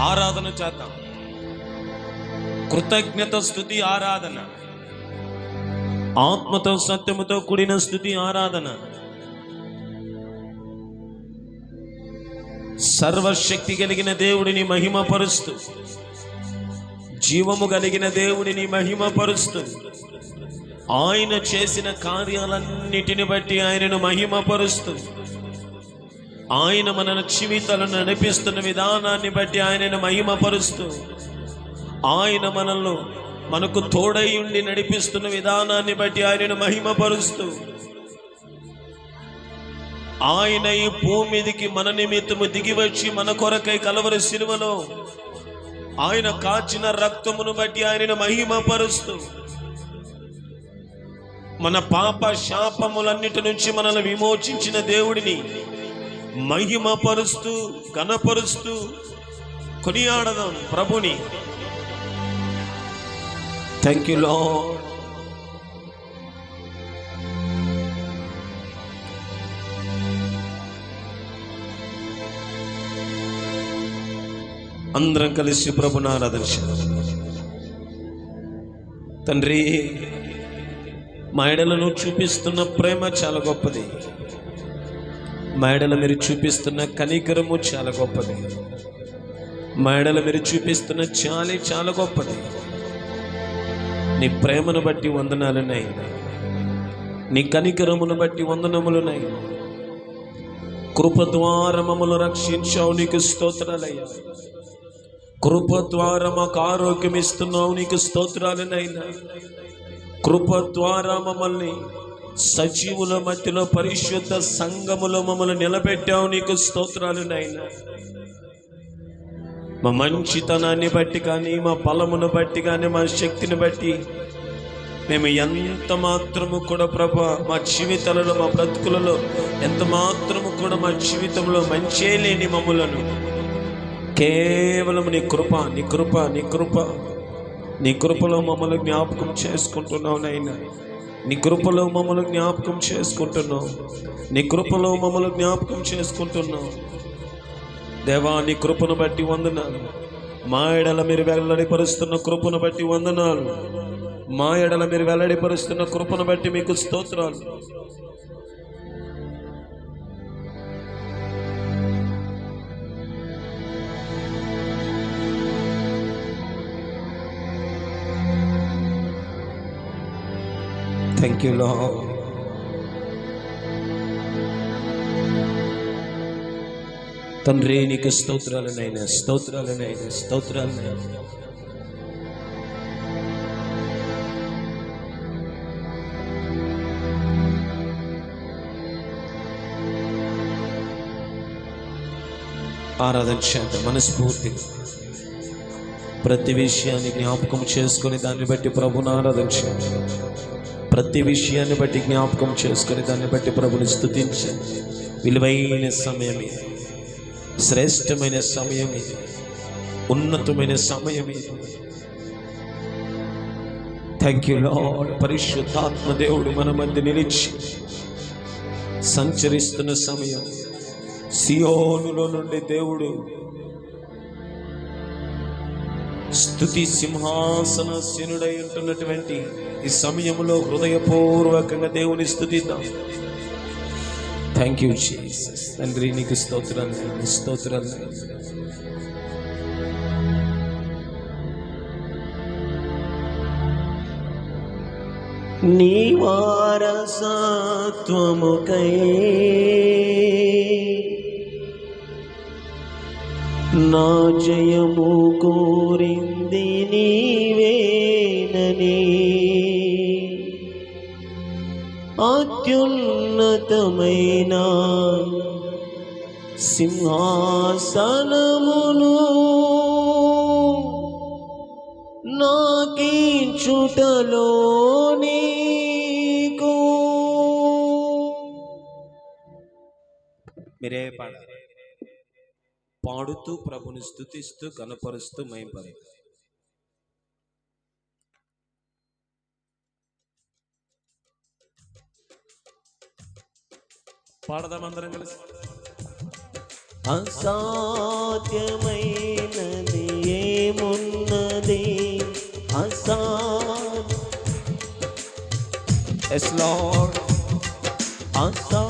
ఆరాధన చేద్దాం. కృతజ్ఞత స్థుతి ఆరాధన. ఆత్మతో సత్యముతో కూడిన స్థుతి ఆరాధన. సర్వశక్తి కలిగిన దేవుడిని మహిమపరుస్తూ జీవము కలిగిన దేవుడిని మహిమపరుస్తూ ఆయన చేసిన కార్యాలన్నిటిని బట్టి ఆయనను మహిమపరుస్తూ ఆయన మన జీవితాలను నడిపిస్తున్న విధానాన్ని బట్టి ఆయనను మహిమపరుస్తూ ఆయన మనల్ని మనకు తోడై ఉండి నడిపిస్తున్న విధానాన్ని బట్టి ఆయనను మహిమపరుస్తూ ఆయన ఈ భూమిదికి మన నిమిత్తము దిగి వచ్చి మన కొరకై కలవరి సిలువలో ఆయన కాచిన రక్తమును బట్టి ఆయనను మహిమపరుస్తూ మన పాప శాపములన్నిటి నుంచి మనల్ని విమోచించిన దేవుడిని మహిమపరుస్తూ ఘనపరుస్తూ కొనియాడదాం ప్రభుని. థ్యాంక్ యూ లో అందరం కలిసి ప్రభుని ఆరాధించాం తండ్రి మా ఎడలను చూపిస్తున్న ప్రేమ చాలా గొప్పది. మేడల మీరు చూపిస్తున్న కనికరము చాలా గొప్పది. మేడల మీరు చూపిస్తున్న చాలే చాలా గొప్పది. నీ ప్రేమను బట్టి వందనాలున్నాయి. నీ కనికరమును బట్టి వందనములున్నాయి. కృపద్వారమములు రక్షించావు నీకు స్తోత్రాలయ్యా. కృప ద్వారా మాకు ఆరోగ్యం ఇస్తున్నావు నీకు స్తోత్రాలనైనా కృప ద్వారా మమ్మల్ని సజీవుల మధ్యలో పరిశుద్ధ సంఘములో మమ్మల్ని నిలబెట్టావు నీకు స్తోత్రాలునైనా మా మంచితనాన్ని బట్టి కానీ మా బలమును బట్టి కానీ మా శక్తిని బట్టి మేము ఎంత మాత్రము కూడా ప్రభ మా జీవితాలలో మా బ్రతుకులలో ఎంత మాత్రము కూడా మా జీవితంలో మంచే లేని మమ్ములను. కేవలం నీ కృప నీ కృప నీ కృప నీ కృపలో మమ్మల్ని జ్ఞాపకం చేసుకుంటున్నావు నైనా నీ కృపలో మమ్మల్ని జ్ఞాపకం చేసుకుంటున్నావు నీ కృపలో మమ్మల్ని జ్ఞాపకం చేసుకుంటున్నావు దేవా నీ కృపను బట్టి వందనాలు. మా ఎడల మీరు వెల్లడిపరుస్తున్న కృపను బట్టి వందనాలు. మా ఎడల మీరు వెల్లడిపరుస్తున్న కృపను బట్టి మీకు స్తోత్రాలు. థ్యాంక్ యూ లో తండ్రి నీకు స్తోత్రాలనైనా స్తోత్రాలనైనా స్తోత్రాలనైనా. ఆరాధన చేద్దాం మనస్ఫూర్తిగా ప్రతి విషయాన్ని జ్ఞాపకం చేసుకొని దాన్ని బట్టి ప్రభుని ఆరాధన చేద్దాం. ప్రతి విషయాన్ని బట్టి జ్ఞాపకం చేసుకుని దాన్ని బట్టి ప్రభుని స్థుతించి. విలువైన సమయం ఇది శ్రేష్టమైన సమయం ఇది ఉన్నతమైన సమయం ఇది థ్యాంక్ యూ లాడ్ పరిశుద్ధాత్మ దేవుడు మన మధ్య నిలిచి సంచరిస్తున్న సమయం. సియోనులో నుండి దేవుడు స్థుతి సింహాసన శనుడై ఉంటున్నటువంటి ఈ సమయంలో హృదయపూర్వకంగా దేవుని స్థుతిద్దాం. థ్యాంక్ యూ జీసస్ తండ్రి నీకు స్తోత్రాలు నాయనా, స్తోత్రాలు నీ వారసత్వముకై నా జయము కో ఉన్నతమైన సింహాసనమును నాకించుటలో నీకు. మీరే పాడారు పాడుతూ ప్రభుని స్థుతిస్తూ కనపరుస్తూ మైపరు పాడదాం అందరం కలిసి. అసాధ్యమైనది ఏమున్నది? అసా అసా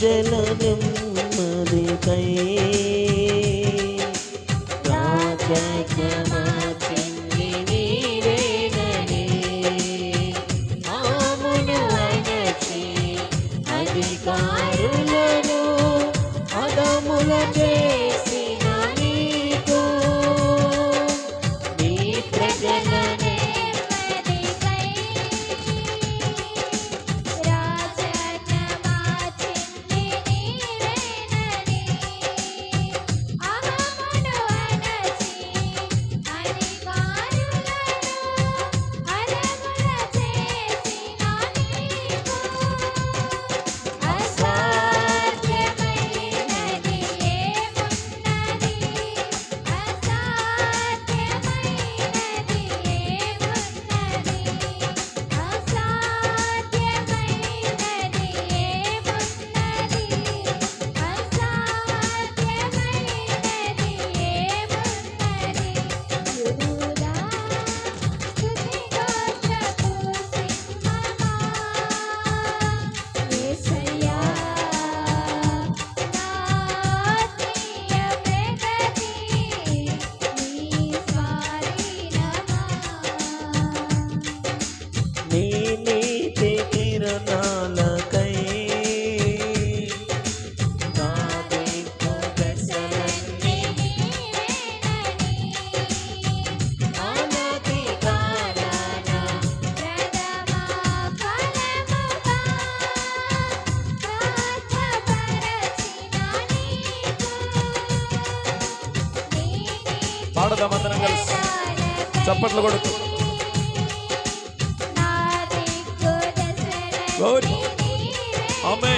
ప్రజల నెమ్మదికై రాజకమాచింది నీరేనని మామును అనచి అధికారులను పాడదాం అందరం కలిసి చప్పట్లు కొడుకు ఆమె.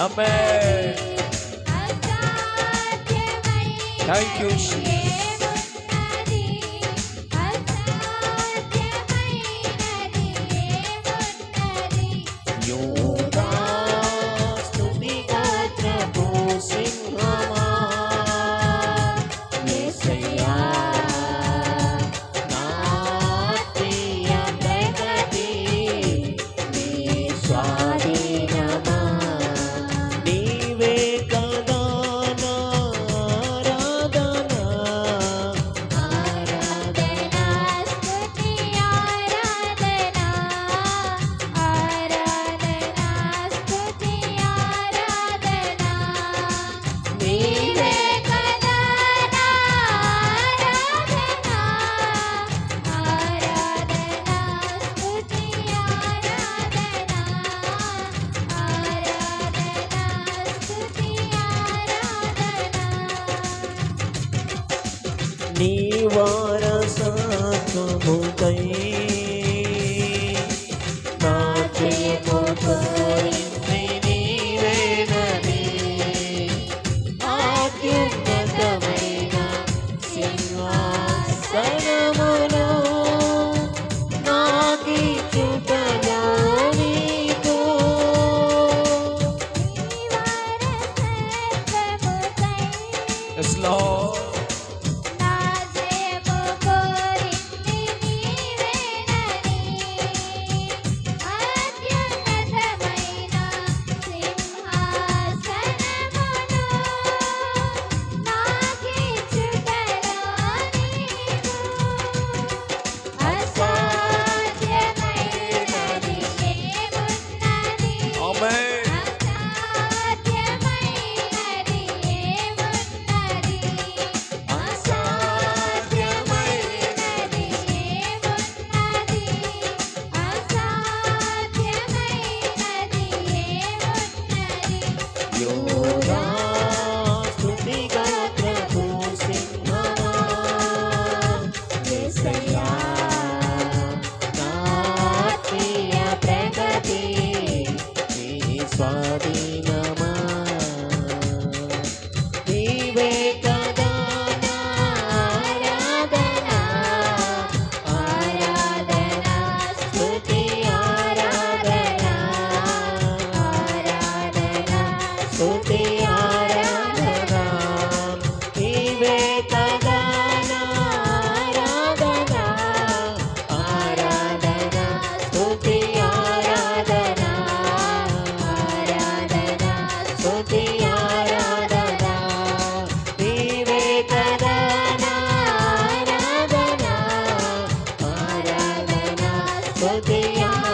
Amen. Thank you. సింహాసనమును నాకిచ్చుటలో నీకు. Yes, Lord. Yeah.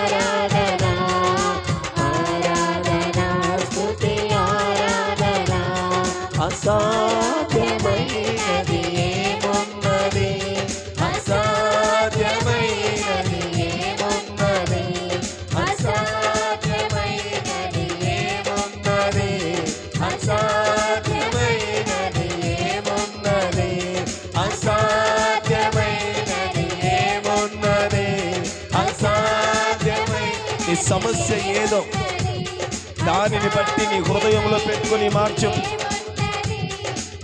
సమస్య ఏదో. దానిని బట్టి నీ హృదయంలో పెట్టుకుని మార్చు.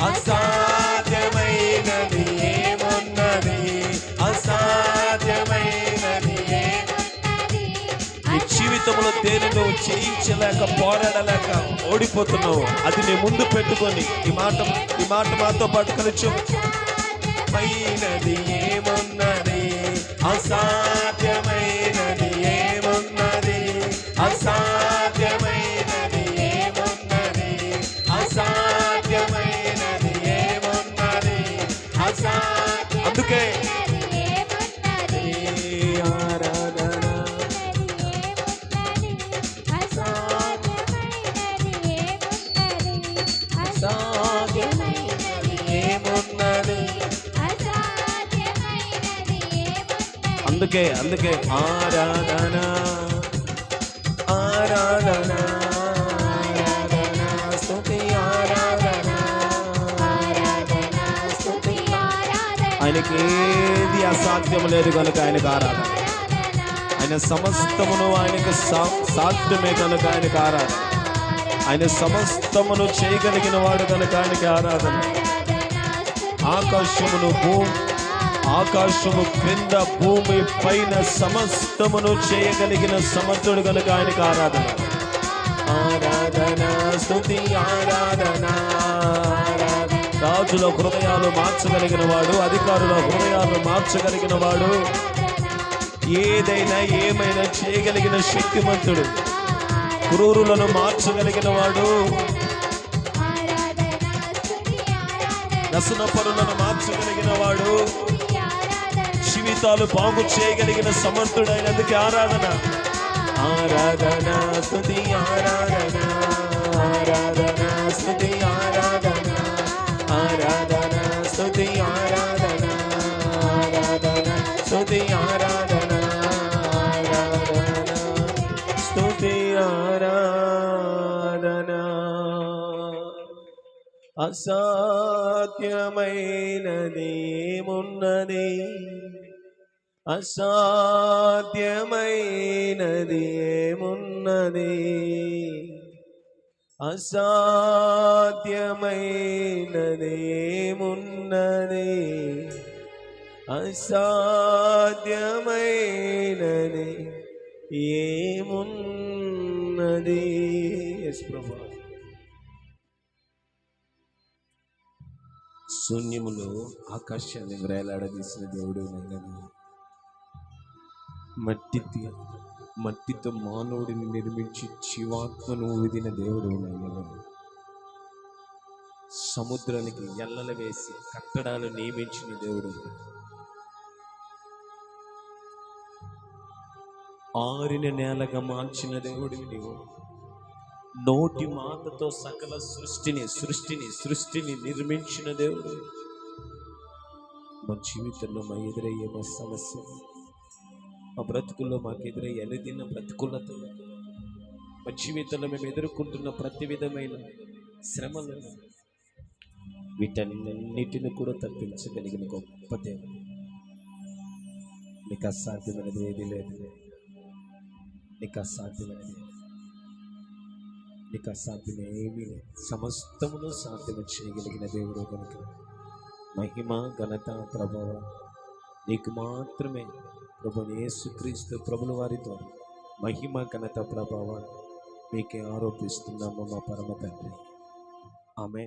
అసాధ్యమైనది ఏమున్నది? అసాధ్యమైనది నీ జీవితంలో దేని నువ్వు చేయించలేక పోరాడలేక ఓడిపోతున్నావు. అది నీ ముందు పెట్టుకొని ఈ మాట ఈ మాట మాతో పట్టుకొని పైనది ఏమున్నది? అసా అందుకే ఆరాధన. ఆరాధన. ఆయనకి ఏది అసాధ్యం లేదు కనుక ఆయనకు ఆరాధన. ఆయన సమస్తమును ఆయనకు సాధ్యమే కనుక ఆయనకు ఆరాధన. ఆయన సమస్తమును చేయగలిగిన వాడు కనుక ఆయనకి ఆరాధన. ఆకాశమును భూమి ఆకాశము క్రింద భూమి పైన సమస్తమును చేయగలిగిన సమర్థుడు కనుక ఆయనకు ఆరాధన. ఆరాధన స్తుతి ఆరాధన. రాజుల హృదయాలు మార్చగలిగిన వాడు అధికారుల హృదయాలు మార్చగలిగిన వాడు. ఏదైనా ఏమైనా చేయగలిగిన శక్తిమంతుడు. క్రూరులను మార్చగలిగిన వాడు. వ్యసన పరులను మార్చగలిగిన వాడు. జీవితాలు బాగు చేయగలిగిన సమర్థుడైనందుకు ఆరాధన. ఆరాధన స్థుతి ఆరాధన. ఆరాధన స్థుతి ఆరాధన. ఆరాధన స్థుతి ఆరాధన. ఆరాధన స్థుతి ఆరాధన. ఆరాధన స్థుతి ఆరాధన. అసాధ్యమైనదేమున్నది అసాధ్యమైనది ఏమున్నది అసాధ్యమైనది ఏమున్నది? అసాధ్యమైనది ఏమున్నది ఎస్ ప్రభా. శూన్యములో ఆకాశాన్ని వ్రేలాడదీసిన దేవుడు నైనా మట్టి మట్టితో మానవుడిని నిర్మించి జీవాత్మను ఊదిన దేవుడు సముద్రానికి ఎల్లలు వేసి కట్టడాలు నియమించిన దేవుడు. ఆరిన నేలగా మార్చిన దేవుడివి నీవు. నోటి మాటతో సకల సృష్టిని సృష్టిని సృష్టిని నిర్మించిన దేవుడు. మా జీవితంలో మా ఎదురయ్యే మా సమస్య మా బ్రతుకుల్లో మాకు ఎదురయ్యే అనుదిన బ్రతుకులత మా జీవితంలో మేము ఎదుర్కొంటున్న ప్రతి విధమైన శ్రమలను వీటన్నిటిని కూడా తప్పించగలిగిన గొప్ప దేవుడు. నీకు అసాధ్యమైనది ఏది లేదు. నీకు అసాధ్యమైనది నీకు అసాధ్యం ఏమీ లేదు. సమస్తమును సాధ్యం చేయగలిగిన దేవుడు కనుక మహిమ ఘనత ప్రభావం నీకు మాత్రమే. ప్రభుని యేసుక్రీస్తు ప్రభుల వారితో మహిమ ఘనత ప్రభావాన్ని మీకే ఆరోపిస్తున్నాము మా పరమ తండ్రి. ఆమె